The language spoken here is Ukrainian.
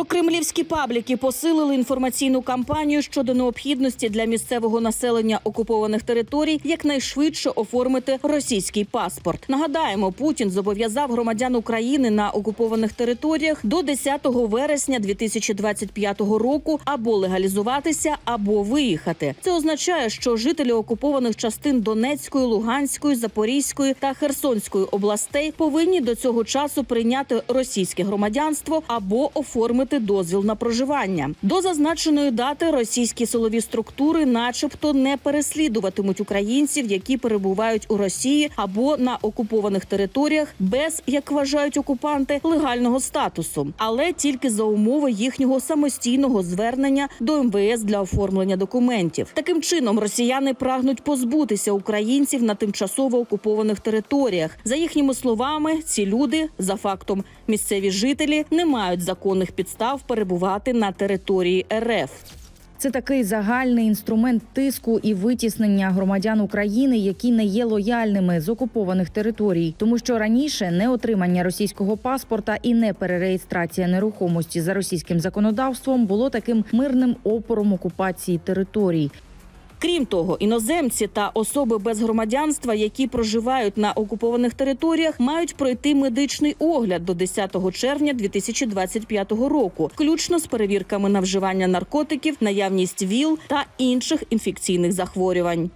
Прокремлівські пабліки посилили інформаційну кампанію щодо необхідності для місцевого населення окупованих територій якнайшвидше оформити російський паспорт. Нагадаємо, Путін зобов'язав громадян України на окупованих територіях до 10 вересня 2025 року або легалізуватися, або виїхати. Це означає, що жителі окупованих частин Донецької, Луганської, Запорізької та Херсонської областей повинні до цього часу прийняти російське громадянство або оформити дозвіл на проживання. До зазначеної дати російські силові структури, начебто, не переслідуватимуть українців, які перебувають у Росії або на окупованих територіях без, як вважають окупанти, легального статусу, але тільки за умови їхнього самостійного звернення до МВС для оформлення документів. Таким чином росіяни прагнуть позбутися українців на тимчасово окупованих територіях. За їхніми словами, ці люди за фактом місцеві жителі не мають законних підстав перебувати на території РФ. Це такий загальний інструмент тиску і витіснення громадян України, які не є лояльними з окупованих територій, тому що раніше не отримання російського паспорта і не перереєстрація нерухомості за російським законодавством було таким мирним опором окупації територій. Крім того, іноземці та особи без громадянства, які проживають на окупованих територіях, мають пройти медичний огляд до 10 червня 2025 року, включно з перевірками на вживання наркотиків, наявність ВІЛ та інших інфекційних захворювань.